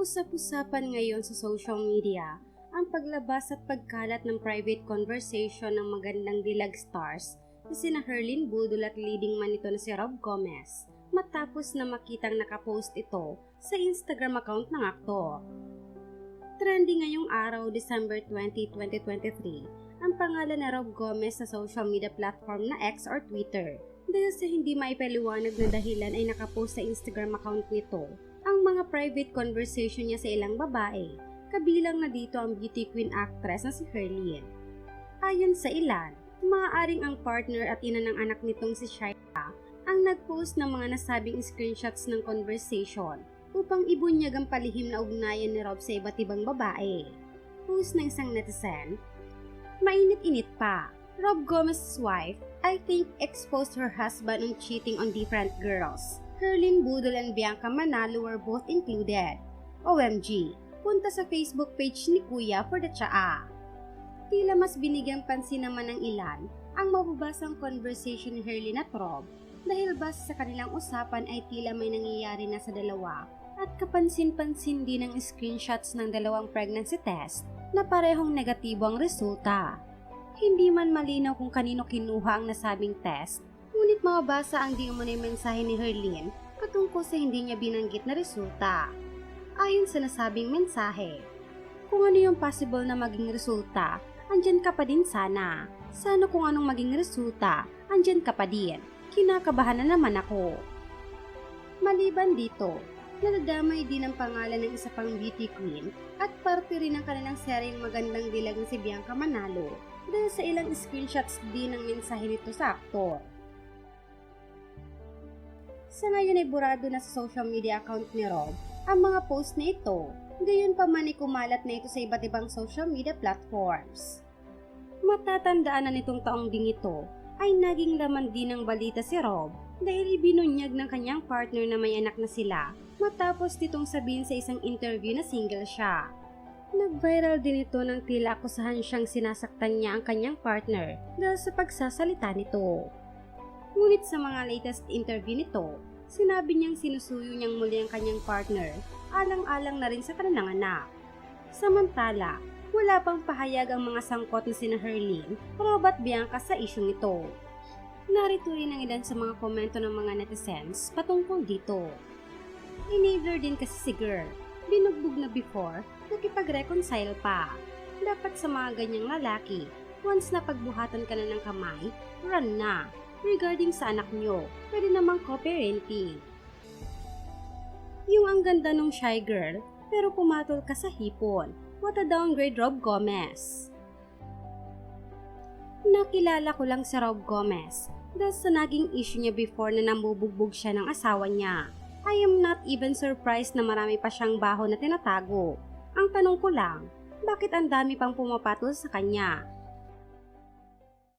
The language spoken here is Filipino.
Usap-usapan ngayon sa social media ang paglabas at pagkalat ng private conversation ng magandang dilag stars na sina Herlin Budol at leading man ito na si Rob Gomez matapos na makitang nakapost ito sa Instagram account ng aktor. Trending ngayong araw, December 20, 2023, ang pangalan na Rob Gomez sa social media platform na X or Twitter dahil sa hindi maipaliwanag na dahilan ay nakapost sa Instagram account nito ang mga private conversation niya sa ilang babae, kabilang na dito ang beauty queen actress na si Herlien. Ayon sa ilan, maaaring ang partner at ina ng anak nitong si Shaira ang nag-post ng mga nasabing screenshots ng conversation upang ibunyag ang palihim na ugnayan ni Rob sa iba't ibang babae. Post ng isang netizen, Mainit-init pa. Rob Gomez's wife, I think, exposed her husband on cheating on different girls. Herlin Budol and Bianca Manalo were both included. OMG, punta sa Facebook page ni Kuya for the tsaa. Tila mas binigyang pansin naman ng ilan ang mababasang conversation ni Herlin at Rob dahil base sa kanilang usapan ay tila may nangyayari na sa dalawa at kapansin-pansin din ang screenshots ng dalawang pregnancy test na parehong negatibo ang resulta. Hindi man malinaw kung kanino kinuha ang nasabing test, ngunit mababasa ang di umunay mensahe ni Herlin patungkol sa hindi niya binanggit na resulta. Ayon sa nasabing mensahe, kung ano yung possible na maging resulta, andyan ka pa din sana. Sana kung anong maging resulta, andyan ka pa din. Kinakabahan na naman ako. Maliban dito, nadadamay din ang pangalan ng isa pang beauty queen at parte rin ng kanilang seryeng magandang dilag na si Bianca Manalo dahil sa ilang screenshots din ng mensahe nito sa aktor. Sa ngayon ay burado na sa social media account ni Rob ang mga post na ito, gayon pa man ay kumalat na ito sa iba't ibang social media platforms. Matatandaan na nitong taong ding ito ay naging laman din ng balita si Rob dahil ibinunyag ng kanyang partner na may anak na sila matapos nitong sabihin sa isang interview na single siya. Nag-viral din ito ng tila akusahan siyang sinasaktan niya ang kanyang partner dahil sa pagsasalita nito. Ngunit sa mga latest interview nito, sinabi niyang sinusuyo niyang muli ang kanyang partner alang-alang na rin sa kanilang anak. Samantala, wala pang pahayag ang mga sangkot ni sina Herlin, Rob at Bianca sa isyong ito. Narito rin ang ilan sa mga komento ng mga netizens patungkol dito. Enabler din kasi si girl. Binugbog na before, nakipag-reconcile pa. Dapat sa mga ganyang lalaki, once na pagbuhatan ka na ng kamay, run na. Regarding sa anak nyo, pwede namang co-parenting. Yung ang ganda nung shy girl, pero pumatol ka sa hipon. What a downgrade Rob Gomez. Nakilala ko lang si Rob Gomez dahil sa naging issue niya before na nambubugbog siya ng asawa niya. I am not even surprised na marami pa siyang baho na tinatago. Ang tanong ko lang, bakit ang dami pang pumapatol sa kanya?